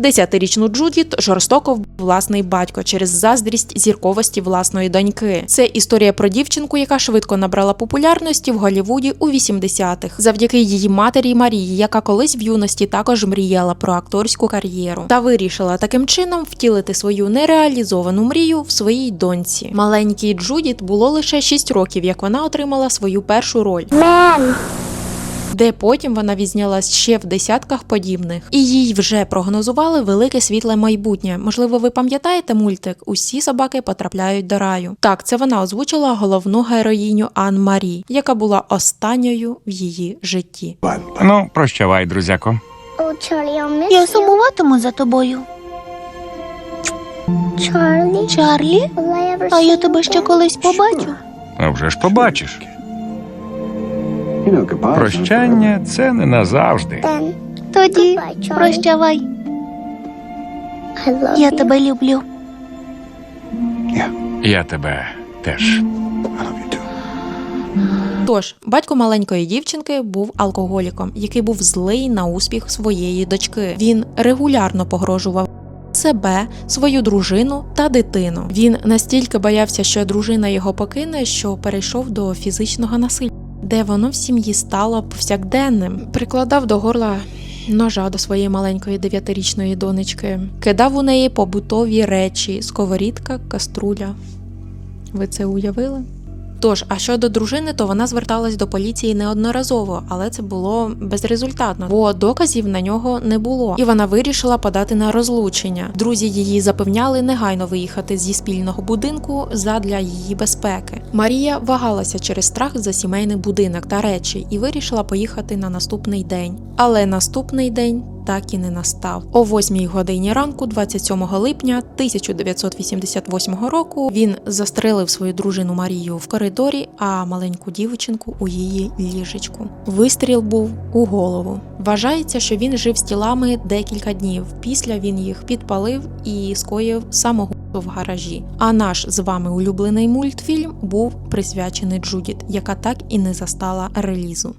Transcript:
Десятирічну Джудіт жорстоко вбив власний батько через заздрість зірковості власної доньки. Це історія про дівчинку, яка швидко набрала популярності в Голлівуді у 80-х, завдяки її матері Марії, яка колись в юності також мріяла про акторську кар'єру, та вирішила таким чином втілити свою нереалізовану мрію в своїй доньці. Маленькій Джудіт було лише 6 років, як вона отримала свою першу роль Man. Де потім вона відзнялась ще в десятках подібних, і їй вже прогнозували велике світле майбутнє. Можливо, ви пам'ятаєте мультик Усі собаки потрапляють до раю. Так, це вона озвучила головну героїню Ан Марі, яка була останньою в її житті. Ну, прощавай, друзяко. Я сумуватиму за тобою. Чарлі, ever а я тебе ще колись побачу. А вже ж побачиш. Прощання це не назавжди. Тоді прощавай. Я тебе люблю. Я тебе теж. Тож, батько маленької дівчинки був алкоголіком, який був злий на успіх своєї дочки. Він регулярно погрожував. Себе, свою дружину та дитину. Він настільки боявся, що дружина його покине, що перейшов до фізичного насилля, де воно в сім'ї стало повсякденним. Прикладав до горла ножа до своєї маленької дев'ятирічної донечки, кидав у неї побутові речі, сковорідка, каструля. Ви це уявили? Тож, а щодо дружини, то вона зверталась до поліції неодноразово, але це було безрезультатно, бо доказів на нього не було. І вона вирішила подати на розлучення. Друзі її запевняли негайно виїхати зі спільного будинку задля її безпеки. Марія вагалася через страх за сімейний будинок та речі і вирішила поїхати на наступний день. Але наступний день так і не настав. О 8 годині ранку, 27 липня 1988 року, він застрелив свою дружину Марію в коридорі, а маленьку дівчинку у її ліжечку. Вистріл був у голову. Вважається, що він жив з тілами декілька днів. Після він їх підпалив і скоїв самогубство в гаражі. А наш з вами улюблений мультфільм був присвячений Джудіт, яка так і не застала релізу.